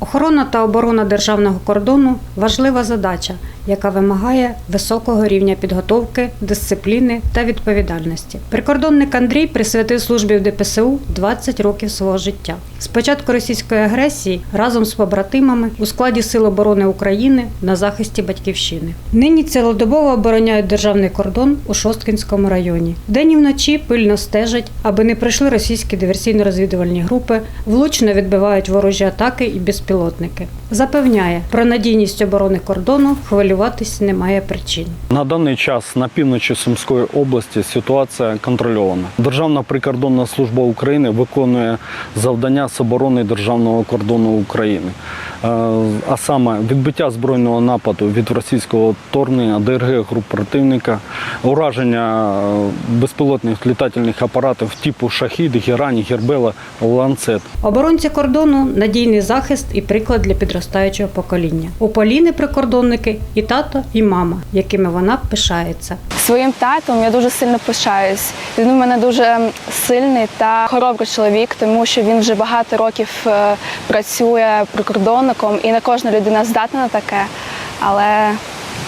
Охорона та оборона державного кордону важлива задача, яка вимагає високого рівня підготовки, дисципліни та відповідальності. Прикордонник Андрій присвятив службі в ДПСУ 20 років свого життя. З початку російської агресії разом з побратимами у складі Сил оборони України на захисті батьківщини. Нині цілодобово обороняють державний кордон у Шосткінському районі. День і вночі пильно стежать, аби не прийшли російські диверсійно-розвідувальні групи, влучно відбивають ворожі атаки і безпілотники. Запевняє, про надійність оборони кордону хвилюватись немає причин. На даний час на півночі Сумської області ситуація контрольована. Державна прикордонна служба України виконує завдання з оборони державного кордону України, а саме відбиття збройного нападу від російського вторгнення, ДРГ груп противника, ураження е, безпілотних літательних апаратів типу Шахід, Герань, Гербела, Ланцет. Оборонці кордону надійний захист і приклад для підростаючого покоління. У Поліни прикордонники і тато, і мама, якими вона пишається. Своїм татом я дуже сильно пишаюсь. Він у мене дуже сильний та хоробрий чоловік, тому що він вже багато років е, працює прикордонником, і не кожна людина здатна на таке. Але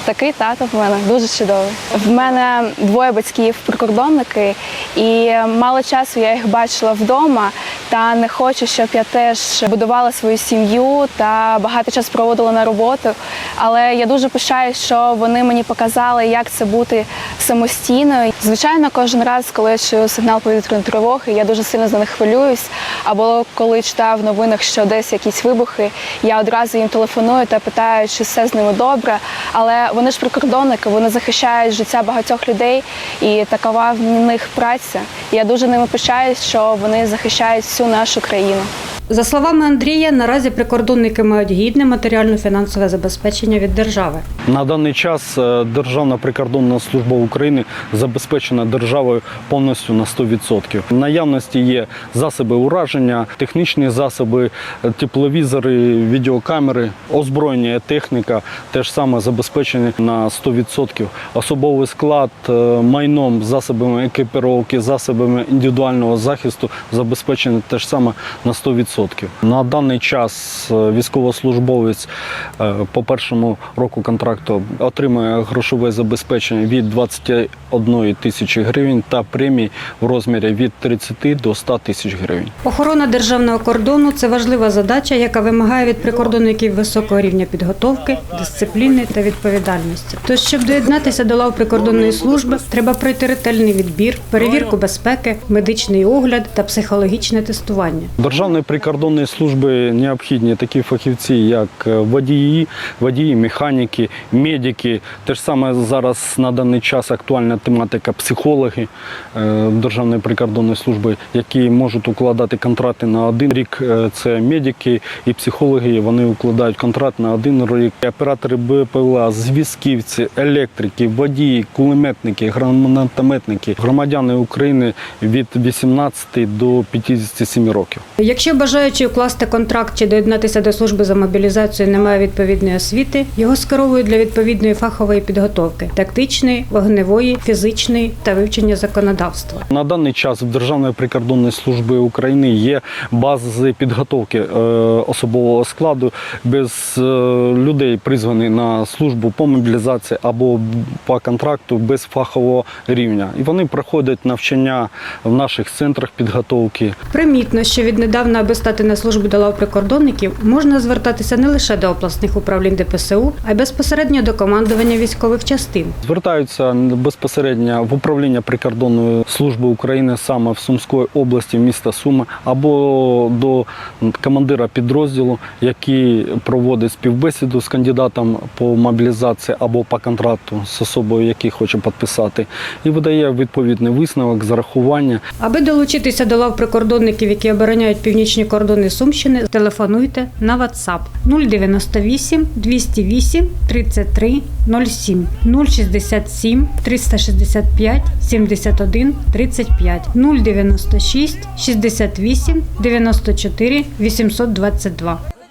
такий тато в мене дуже чудовий. В мене двоє батьків прикордонники, і мало часу я їх бачила вдома. Та не хочу, щоб я теж будувала свою сім'ю та багато часу проводила на роботу. Але я дуже пишаюсь, що вони мені показали, як це бути самостійною. Звичайно, кожен раз, коли я чую сигнал повітряної тривоги, я дуже сильно за них хвилююсь. Або коли читаю в новинах, що десь якісь вибухи, я одразу їм телефоную та питаю, чи все з ними добре. Але вони ж прикордонники, вони захищають життя багатьох людей, і такова в них праця. Я дуже ними пишаюсь, що вони захищають всю нашу країну. За словами Андрія, наразі прикордонники мають гідне матеріально-фінансове забезпечення від держави. На даний час е, Державна прикордонна служба України забезпечена державою повністю на 100%. В наявності є засоби ураження, технічні засоби, е, тепловізори, відеокамери, озброєння, техніка теж саме забезпечені на 100%. Особовий склад е, майном, засобами екіпіровки, засобами індивідуального захисту забезпечений теж саме на 100%. На даний час е, військовослужбовець е, по першому року контракту отримує грошове забезпечення від 21 тисячі гривень та премії в розмірі від 30 до 100 тисяч гривень. Охорона державного кордону це важлива задача, яка вимагає від прикордонників високого рівня підготовки, дисципліни та відповідальності. Тож, щоб доєднатися до лав прикордонної служби, треба пройти ретельний відбір, перевірку безпеки, медичний огляд та психологічне тестування. Державної прикордонної служби необхідні такі фахівці, як е, водії, водії, механіки, медики. Те ж саме зараз на даний час актуальна тематика психологи е, Державної прикордонної служби, які можуть укладати контракти на один рік. Е, Це медики і психологи. Вони укладають контракт на один рік. Оператори БПЛА, зв'язківці, електрики, водії, кулеметники, гранатометники, громадяни України від 18 до 57 років. Якщо бажаючи укласти контракт чи доєднатися до служби за мобілізацію немає відповідної освіти, його скеровують для відповідної фахової підготовки тактичної, вогневої, фізичної та вивчення законодавства. На даний час в Державної прикордонної служби України є бази підготовки е, особового складу без е, людей, призвані на службу по мобілізації або по контракту без фахового рівня. І вони проходять навчання в наших центрах підготовки. Примітно, що віднедавна, аби стати на службу до лав прикордонників, можна звертатися не лише до обласних управлінь ДПСУ, а й безпосередньо до командування військових частин. Звертаються безпосередньо в управління прикордонної служби України саме в Сумської області, міста Суми, або до командира підрозділу, який проводить співбесіду з кандидатом по мобілізації або по контракту з особою, який хоче підписати, і видає відповідний висновок, зарахування. Аби долучитися до лав прикордонників, які обороняють північні кордони Сумщини, телефонуйте на WhatsApp 098 208 33 07 067 365 71 35 096 68 94 822.